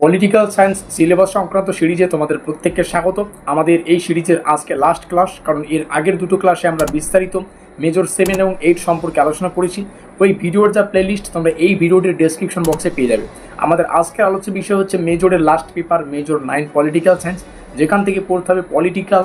Political science syllabus সংক্রান্ত সিরিজে তোমাদের প্রত্যেককে স্বাগত। আমাদের এই সিরিজের আজকে লাস্ট ক্লাস কারণ এর আগের দুটো ক্লাসে আমরা বিস্তারিত মেজর সেভেন এবং এইট সম্পর্কে আলোচনা করেছি। ওই ভিডিওর যা প্লেলিস্ট তোমরা এই ভিডিওটির ডেসক্রিপশন বক্সে পেয়ে যাবে। আমাদের আজকের আলোচ্য বিষয় হচ্ছে মেজরের last paper major nine political science যেখান থেকে পড়তে হবে পলিটিক্যাল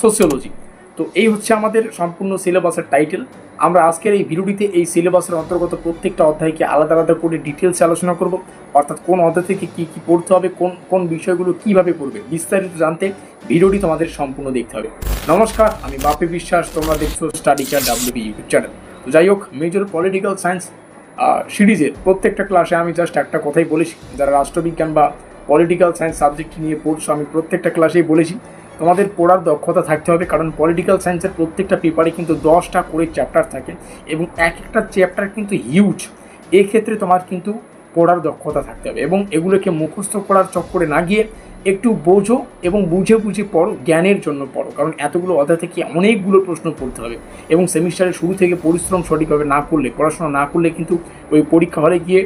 সোসিওলজি তো এই হচ্ছে আমাদের সম্পূর্ণ সিলেবাসের টাইটেল। আমরা আজকের এই ভিডিওটিতে এই সিলেবাসের অন্তর্গত প্রত্যেকটা অধ্যায়কে আলাদা আলাদা করে ডিটেলসে আলোচনা করব। অর্থাৎ কোন অধ্যায় থেকে কী কী পড়তে হবে, কোন কোন বিষয়গুলো কীভাবে পড়বে বিস্তারিত জানতে ভিডিওটি তোমাদের সম্পূর্ণ দেখতে হবে। নমস্কার, আমি বাপি বিশ্বাস, তোমরা দেখছ স্টাডি চার ডাব্লিউবি ইউটিউব চ্যানেল তো যাই হোক মেজর পলিটিক্যাল সায়েন্স সিরিজের প্রত্যেকটা ক্লাসে আমি জাস্ট একটা কথাই বলেছি। যারা রাষ্ট্রবিজ্ঞান বা পলিটিক্যাল সায়েন্স সাবজেক্ট নিয়ে পড়ছো, আমি প্রত্যেকটা ক্লাসেই বলেছি। তোমাদের পড়ার দক্ষতা থাকতে হবে, কারণ পলিটিক্যাল সায়েন্সের প্রত্যেকটা পেপারে কিন্তু দশটা করে চ্যাপ্টার থাকে এবং এক একটা চ্যাপ্টার কিন্তু হিউজ এক্ষেত্রে তোমার কিন্তু পড়ার দক্ষতা থাকতে হবে এবং এগুলোকে মুখস্থ করার চক্করে না গিয়ে একটু বোঝো এবং বুঝে বুঝে পড়ো, জ্ঞানের জন্য পড়ো, কারণ এতগুলো অধ্যায় থেকে অনেকগুলো প্রশ্ন পড়তে হবে এবং সেমিস্টারের শুরু থেকে পরিশ্রম সঠিকভাবে না করলে, পড়াশোনা না করলে কিন্তু ওই পরীক্ষা হলে গিয়ে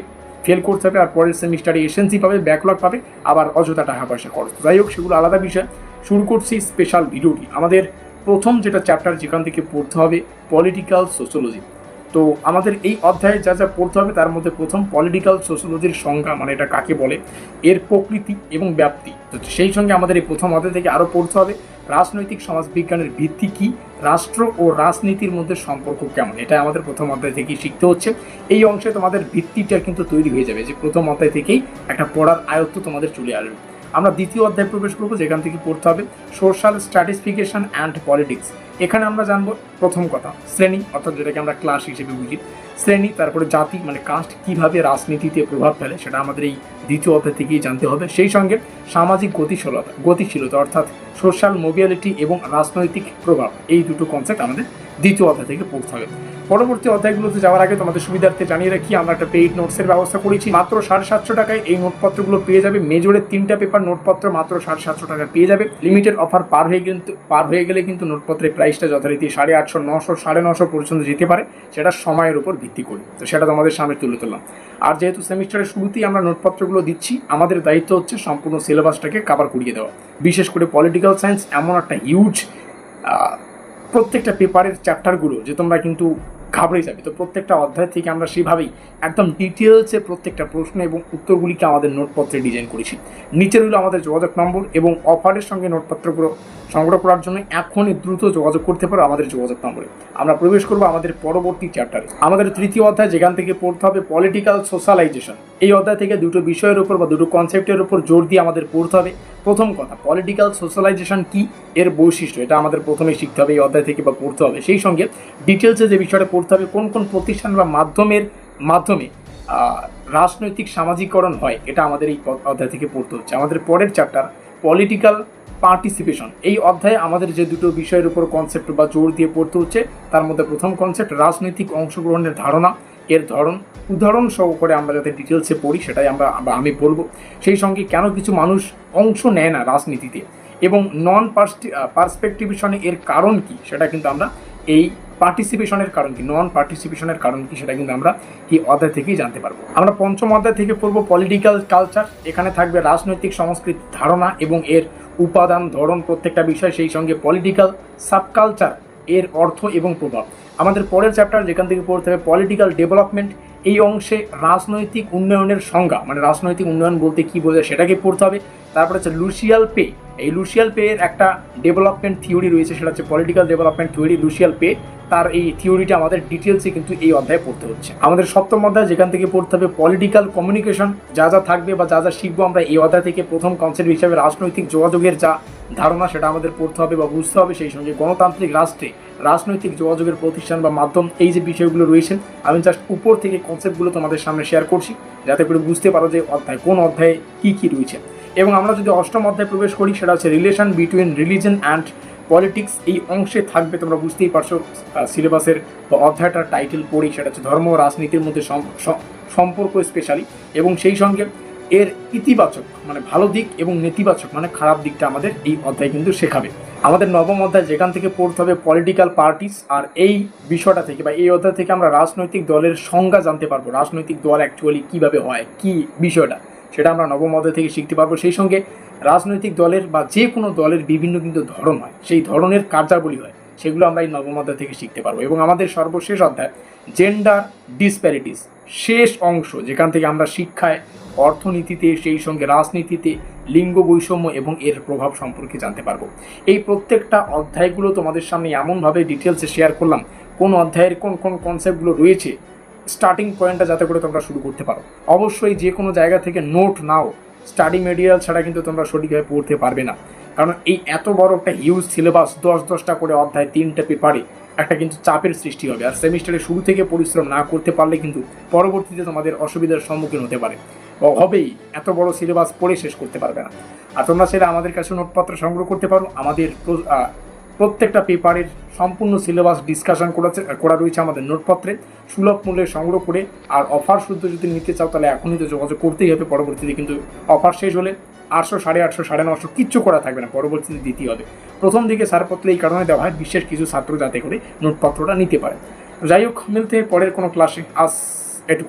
ফেল করতে হবে আর পরের সেমিস্টারে এসেন্সি পাবে ব্যাকলগ পাবে, আবার অযথা টাকা পয়সা খরচ। যাই হোক, সেগুলো আলাদা বিষয়। শুরু করছি স্পেশাল ভিডিওটি। আমাদের প্রথম যেটা চ্যাপ্টার যেখান থেকে পড়তে হবে পলিটিক্যাল সোশ্যোলজি তো আমাদের এই অধ্যায়ে যা যা পড়তে হবে, তার মধ্যে প্রথম পলিটিক্যাল সোশ্যোলজির সংজ্ঞা মানে এটা কাকে বলে, এর প্রকৃতি এবং ব্যাপ্তি। তো সেই সঙ্গে আমাদের এই প্রথম অধ্যায় থেকে আরও পড়তে হবে, রাজনৈতিক সমাজবিজ্ঞানের ভিত্তি কী, রাষ্ট্র ও রাজনীতির মধ্যে সম্পর্ক কেমন? এটা আমাদের প্রথম অধ্যায় থেকেই শিখতে হচ্ছে। এই অংশে তোমাদের ভিত্তিটা কিন্তু তৈরি হয়ে যাবে, যে প্রথম অধ্যায় থেকেই একটা পড়ার আয়ত্ত তোমাদের চলে আসবে। আমরা দ্বিতীয় অধ্যায়ে প্রবেশ করব, যেখান থেকে পড়তে হবে সোশ্যাল স্ট্র্যাটিফিকেশন অ্যান্ড পলিটিক্স। এখানে আমরা জানব প্রথম কথা, শ্রেণি, অর্থাৎ যেটাকে আমরা ক্লাস হিসেবে বুঝি। শ্রেণি, তারপরে জাতি মানে কাস্ট, কীভাবে রাজনীতিতে প্রভাব ফেলে, সেটা আমাদের এই দ্বিতীয় অধ্যায় থেকেই জানতে হবে। সেই সঙ্গে সামাজিক গতিশীলতা গতিশীলতা, অর্থাৎ সোশ্যাল মোবিলিটি এবং রাজনৈতিক প্রভাব, এই দুটো কনসেপ্ট আমাদের দ্বিতীয় অধ্যায় থেকে পড়তে হবে পরবর্তী অধ্যায়গুলোতে যাওয়ার আগে তোমাদের সুবিধার্থে জানিয়ে রাখি, আমরা একটা পেইড নোটসের ব্যবস্থা করেছি। মাত্র সাড়ে সাতশো টাকায় এই নোটপত্রগুলো পেয়ে যাবে। মেজরের তিনটা পেপার নোটপত্র মাত্র সাড়ে সাতশো টাকায় পেয়ে যাবে। লিমিটেড অফার পার হয়ে কিন্তু, পার হয়ে গেলে কিন্তু নোটপত্রের প্রাইসটা যথারীতি সাড়ে আটশো, নশো, সাড়ে নশো পর্যন্ত যেতে পারে। সেটা সময়ের উপর ভিত্তি করে। তো সেটা তোমাদের সামনে তুলে তুললাম আর যেহেতু সেমিস্টারের শুরুতেই আমরা নোটপত্রগুলো দিচ্ছি, আমাদের দায়িত্ব হচ্ছে সম্পূর্ণ সিলেবাসটাকে কাভার করিয়ে দেওয়া। বিশেষ করে পলিটিক্যাল সায়েন্স এমন একটা হিউজ প্রত্যেকটা পেপারের চ্যাপ্টারগুলো যে তোমরা কিন্তু ঘাবড়ে যাবে। তো প্রত্যেকটা অধ্যায় থেকে আমরা সেভাবেই একদম ডিটেলসে প্রত্যেকটা প্রশ্ন এবং উত্তরগুলিকে আমাদের নোটপত্রে ডিজাইন করেছি। নিচে রইল আমাদের যোগাযোগ নম্বর এবং অফারের সঙ্গে নোটপত্রগুলো সংগ্রহ করার জন্য এখনই দ্রুত যোগাযোগ করতে পারো আমাদের যোগাযোগ নম্বরে। আমরা প্রবেশ করব আমাদের পরবর্তী চ্যাপ্টারে আমাদের তৃতীয় অধ্যায় যেখান থেকে পড়তে হবে পলিটিক্যাল সোশ্যালাইজেশন এই অধ্যায় থেকে দুটো বিষয়ের উপর বা দুটো কনসেপ্টের উপর জোর দিয়ে আমাদের পড়তে হবে। প্রথম কথা পলিটিক্যাল সোশ্যালাইজেশন কি? এর বৈশিষ্ট্য, এটা আমাদের প্রথমে শিখতে হবে এই অধ্যায় থেকে বা পড়তে হবে। সেই সঙ্গে ডিটেলসে যে বিষয়টা পড়তে হবে, কোন কোন প্রতিষ্ঠান বা মাধ্যমের মাধ্যমে রাজনৈতিক সামাজিকরণ হয়, এটা আমাদের এই অধ্যায় থেকে পড়তে হচ্ছে। আমাদের পরের চ্যাপ্টার পলিটিক্যাল পার্টিসিপেশন এই অধ্যায়ে আমাদের যে দুটো বিষয়ের উপর কনসেপ্ট বা জোর দিয়ে পড়তে হচ্ছে, তার মধ্যে প্রথম কনসেপ্ট রাজনৈতিক অংশগ্রহণের ধারণা। এর ধরন, উদাহরণ সহকারে আমরা যাতে ডিটেলসে পড়ি, সেটাই আমরা আমি বলব। সেই সঙ্গে কেন কিছু মানুষ অংশ নেয় না রাজনীতিতে? এবং নন পার্সপেক্টিভেশনে এর কারণ কি? সেটা কিন্তু আমরা এই পার্টিসিপেশনের কারণ কি? নন পার্টিসিপেশনের কারণ কি সেটা কিন্তু আমরা এই অধ্যায় থেকেই জানতে পারব। আমরা পঞ্চম অধ্যায় থেকে পড়ব পলিটিক্যাল কালচার এখানে থাকবে রাজনৈতিক সংস্কৃতি ধারণা এবং এর উপাদান, ধরন, প্রত্যেকটা বিষয় সেই সঙ্গে পলিটিক্যাল সাবকালচার এর অর্থ এবং প্রভাব। আমাদের পরের চ্যাপ্টার যেখান থেকে পড়তে হবে পলিটিক্যাল ডেভেলপমেন্ট এই অংশে রাজনৈতিক উন্নয়নের সংজ্ঞা মানে রাজনৈতিক উন্নয়ন বলতে কী বোঝায় সেটাকে পড়তে হবে। তারপরে হচ্ছে লুসিয়াল পে এই লুসিয়াল পে এর একটা ডেভেলপমেন্ট থিওরি রয়েছে, সেটা হচ্ছে political development theory Lucian Pye তার এই থিওরিটা আমাদের ডিটেলসে কিন্তু এই অধ্যায়ে পড়তে হচ্ছে। আমাদের সপ্তম অধ্যায়, যেখান থেকে পড়তে হবে পলিটিক্যাল কমিউনিকেশন যা যা থাকবে বা যা যা শিখব আমরা এই অধ্যায় থেকে প্রথম কনসেপ্ট হিসাবে রাজনৈতিক যোগাযোগের যা ধারণা সেটা আমাদের পড়তে হবে বা বুঝতে হবে সেই সঙ্গে গণতান্ত্রিক রাষ্ট্রে রাজনৈতিক যোগাযোগের প্রতিষ্ঠান বা মাধ্যম এই যে বিষয়গুলো রয়েছে আমি জাস্ট উপর থেকে কনসেপ্টগুলো তোমাদের সামনে শেয়ার করছি, যাতে করে বুঝতে পারো যে অধ্যায় কোন অধ্যায়ে কী কী রয়েছে। এবং আমরা যদি অষ্টম অধ্যায়ে প্রবেশ করি, সেটা হচ্ছে relation between religion and politics এই অংশে থাকবে, তোমরা বুঝতেই পারছ সিলেবাসের বা অধ্যায়টার টাইটেল পড়ি, সেটা হচ্ছে ধর্ম রাজনীতির মধ্যে সম্পর্ক স্পেশালি এবং সেই সঙ্গে এর ইতিবাচক মানে ভালো দিক এবং নেতিবাচক মানে খারাপ দিকটা আমাদের এই অধ্যায় কিন্তু শেখাবে। আমাদের নবম অধ্যায় যেখান থেকে পড়তে হবে পলিটিক্যাল পার্টিস আর এই বিষয়টা থেকে বা এই অধ্যায় থেকে আমরা রাজনৈতিক দলের সংজ্ঞা জানতে পারব। রাজনৈতিক দল অ্যাকচুয়ালি কীভাবে হয়, কি বিষয়টা, সেটা আমরা নবম অধ্যায় থেকে শিখতে পারব। সেই সঙ্গে রাজনৈতিক দলের বা যে কোনো দলের বিভিন্ন কিন্তু ধরন হয়। সেই ধরনের কার্যাবলী হয়। সেগুলো আমরা এই নবম অধ্যায় থেকে শিখতে পারব। এবং আমাদের সর্বশেষ অধ্যায় জেন্ডার ডিসপ্যারিটিস শেষ অংশ, যেখান থেকে আমরা শিক্ষায়, অর্থনীতিতে, সেই সঙ্গে রাজনীতিতে, লিঙ্গ বৈষম্য এবং এর প্রভাব সম্পর্কে জানতে পারব। এই প্রত্যেকটা অধ্যায়গুলো তোমাদের সামনে এমনভাবে ডিটেলসে শেয়ার করলাম, কোন অধ্যায়ের কোন কোন কনসেপ্টগুলো রয়েছে স্টার্টিং পয়েন্টটা যাতে করে তোমরা শুরু করতে পারো। অবশ্যই যে কোনো জায়গা থেকে নোট নাও স্টাডি মেটেরিয়াল ছাড়া কিন্তু তোমরা সঠিকভাবে পড়তে পারবে না। কারণ এই এত বড় একটা হিউজ সিলেবাস দশ দশটা করে অধ্যায়, তিনটে পেপারে একটা কিন্তু চাপের সৃষ্টি হবে। আর সেমিস্টারের শুরু থেকে পরিশ্রম না করতে পারলে কিন্তু পরবর্তীতে তোমাদের অসুবিধার সম্মুখীন হতে পারে। হবেই, এত বড় সিলেবাস পড়ে শেষ করতে পারবে না। আর তোমরা সেটা আমাদের কাছে নোটপত্র সংগ্রহ করতে পারো। আমাদের প্রত্যেকটা পেপারের সম্পূর্ণ সিলেবাস ডিসকাশন করা রয়েছে আমাদের নোটপত্রে। সুলভ মূল্যে সংগ্রহ করে আর অফার শুদ্ধ যদি নিতে চাও তাহলে এখনই তো যোগাযোগ করতেই হবে। পরবর্তীতে কিন্তু অফার শেষ হলে আটশো, সাড়ে আটশো, সাড়ে নশো কিচ্ছু করা থাকবে না পরবর্তীতে দ্বিতীয়তে প্রথম দিকে ছাড়পত্র এই কারণে দেওয়া হয় বিশ্বের কিছু ছাত্র যাতে করে নোটপত্রটা নিতে পারে। যাই হোক, মিলতে পরের কোনো ক্লাসে আজ এটুকুই।